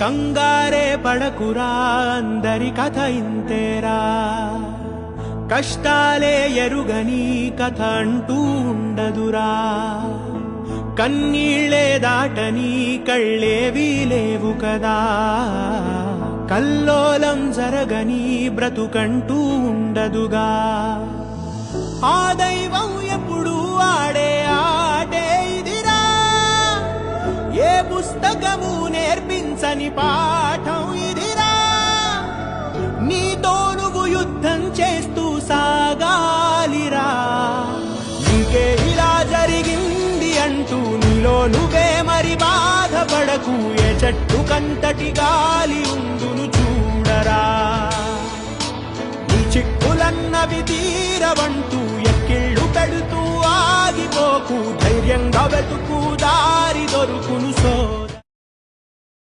కంగారే పడకురా అందరి కథ ఇంతేరా. కష్టాలే ఎరుగని కథ అంటూ ఉండదురా. కన్నీళ్ళే దాటని కళ్ళేవి లేవు కదా. కల్లోలం జరగని బ్రతుకంటూ ఉండదుగా. ఆ దైవం ఎప్పుడు ఆడే ఆటే ఇదిరా. ఏ పుస్తకము నేర్పి నేర్పించని పాఠం ఇదిరా. నీతో నువ్వు యుద్ధం చేస్తూ సాగాలిరా. నీకే ఇలా జరిగింది అంటూ నీలో నువ్వే మరి బాధపడకు. ఏ చెట్టు కంతటి గాలి ఉందును చూడరా. నీ చిక్కులన్నవి తీరవంటూ ఎక్కిళ్ళు పెడుతూ ఆగిపోకు. ధైర్యంగా వెతుకు దారి దొరుకును సో